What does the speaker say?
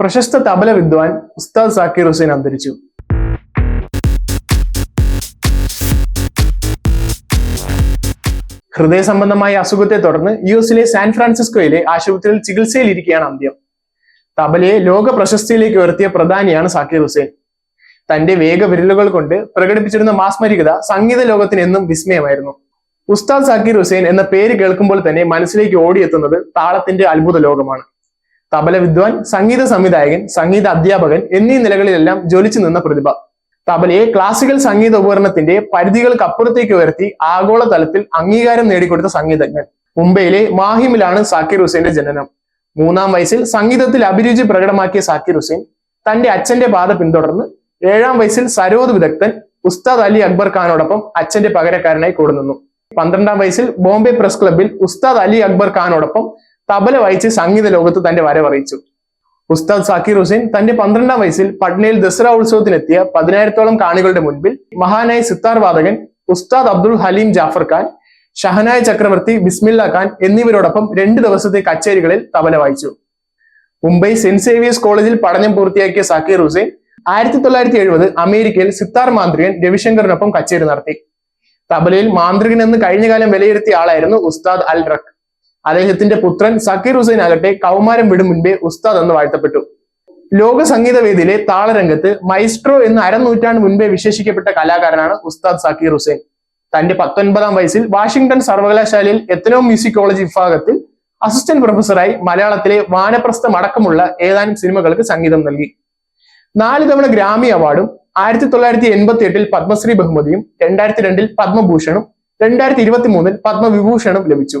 പ്രശസ്ത തബല വിദ്വാൻ ഉസ്താദ് സാക്കിർ ഹുസൈൻ അന്തരിച്ചു. ഹൃദയ സംബന്ധമായ അസുഖത്തെ തുടർന്ന് യു എസിലെ സാൻ ഫ്രാൻസിസ്കോയിലെ ആശുപത്രിയിൽ ചികിത്സയിലിരിക്കുകയാണ് അന്ത്യം. തബലയെ ലോക പ്രശസ്തിയിലേക്ക് ഉയർത്തിയ പ്രധാനിയാണ് സാക്കിർ ഹുസൈൻ. തന്റെ വേഗവിരലുകൾ കൊണ്ട് പ്രകടിപ്പിച്ചിരുന്ന മാസ്മരികത സംഗീത ലോകത്തിന് എന്നും വിസ്മയമായിരുന്നു. ഉസ്താദ് സാക്കിർ ഹുസൈൻ എന്ന പേര് കേൾക്കുമ്പോൾ തന്നെ മനസ്സിലേക്ക് ഓടിയെത്തുന്നത് താളത്തിന്റെ അത്ഭുത ലോകമാണ്. തബല വിദ്വാൻ സംഗീത സംവിധായകൻ സംഗീത അധ്യാപകൻ എന്നീ നിലകളിലെല്ലാം ജ്വലിച്ചു നിന്ന പ്രതിഭ. തബലയെ ക്ലാസിക്കൽ സംഗീത ഉപകരണത്തിന്റെ പരിധികൾക്കപ്പുറത്തേക്ക് ഉയർത്തി ആഗോള തലത്തിൽ അംഗീകാരം നേടിക്കൊടുത്ത സംഗീതജ്ഞൻ. മുംബൈയിലെ മാഹിമിലാണ് സാക്കിർ ഹുസൈന്റെ ജനനം. മൂന്നാം വയസ്സിൽ സംഗീതത്തിൽ അഭിരുചി പ്രകടമാക്കിയ സാക്കിർ ഹുസൈൻ തന്റെ അച്ഛന്റെ പാത പിന്തുടർന്ന് ഏഴാം വയസ്സിൽ സരോദ് വിദഗ്ധൻ ഉസ്താദ് അലി അക്ബർ ഖാനോടൊപ്പം അച്ഛന്റെ പകരക്കാരനായി കൂടുന്നു പന്ത്രണ്ടാം വയസ്സിൽ ബോംബെ പ്രസ് ക്ലബിൽ ഉസ്താദ് അലി അക്ബർ ഖാനോടൊപ്പം തബല വായിച്ച് സംഗീത ലോകത്ത് തന്റെ വരവറിയിച്ചു ഉസ്താദ് സാക്കിർ ഹുസൈൻ തന്റെ പന്ത്രണ്ടാം വയസ്സിൽ പട്നയിൽ ദസറ ഉത്സവത്തിനെത്തിയ പതിനായിരത്തോളം കാണികളുടെ മുൻപിൽ മഹാനായ സിത്താർ വാദകൻ ഉസ്താദ് അബ്ദുൾ ഹലീം ജാഫർ ഖാൻ ഷഹനായ ചക്രവർത്തി ബിസ്മില്ല ഖാൻ എന്നിവരോടൊപ്പം രണ്ടു ദിവസത്തെ കച്ചേരികളിൽ തബല വായിച്ചു. മുംബൈ സെന്റ് സേവിയേഴ്സ് കോളേജിൽ പഠനം പൂർത്തിയാക്കിയ സാക്കിർ ഹുസൈൻ ആയിരത്തി തൊള്ളായിരത്തി എഴുപത് അമേരിക്കയിൽ സിത്താർ മാന്ത്രികൻ രവിശങ്കറിനൊപ്പം കച്ചേരി നടത്തി. തബലയിൽ മാന്ത്രികൻ എന്ന് കഴിഞ്ഞ കാലം വിലയിരുത്തിയ ആളായിരുന്നു ഉസ്താദ് അൽ റഖ്. അദ്ദേഹത്തിന്റെ പുത്രൻ സക്കീർ ഹുസൈൻ ആകട്ടെ കൗമാരം വിടും മുൻപേ ഉസ്താദ് എന്ന് വാഴ്ത്തപ്പെട്ടു. ലോക സംഗീതവേദിയിലെ താളരംഗത്ത് മൈസ്ട്രോ എന്ന് അരനൂറ്റാണ്ട് മുൻപേ വിശേഷിക്കപ്പെട്ട കലാകാരനാണ് ഉസ്താദ് സക്കീർ ഹുസൈൻ. തന്റെ പത്തൊൻപതാം വയസ്സിൽ വാഷിംഗ്ടൺ സർവകലാശാലയിൽ എത്തനോ മ്യൂസിക് കോളേജ് വിഭാഗത്തിൽ അസിസ്റ്റന്റ് പ്രൊഫസറായി മലയാളത്തിലെ വാനപ്രസ്ഥം അടക്കമുള്ള ഏതാനും സിനിമകൾക്ക് സംഗീതം നൽകി. നാല് തവണ ഗ്രാമി അവാർഡും ആയിരത്തി തൊള്ളായിരത്തി എൺപത്തി എട്ടിൽ പത്മശ്രീ ബഹുമതിയും രണ്ടായിരത്തി രണ്ടിൽ പത്മഭൂഷണും രണ്ടായിരത്തി ഇരുപത്തി മൂന്നിൽ പത്മവിഭൂഷണും ലഭിച്ചു.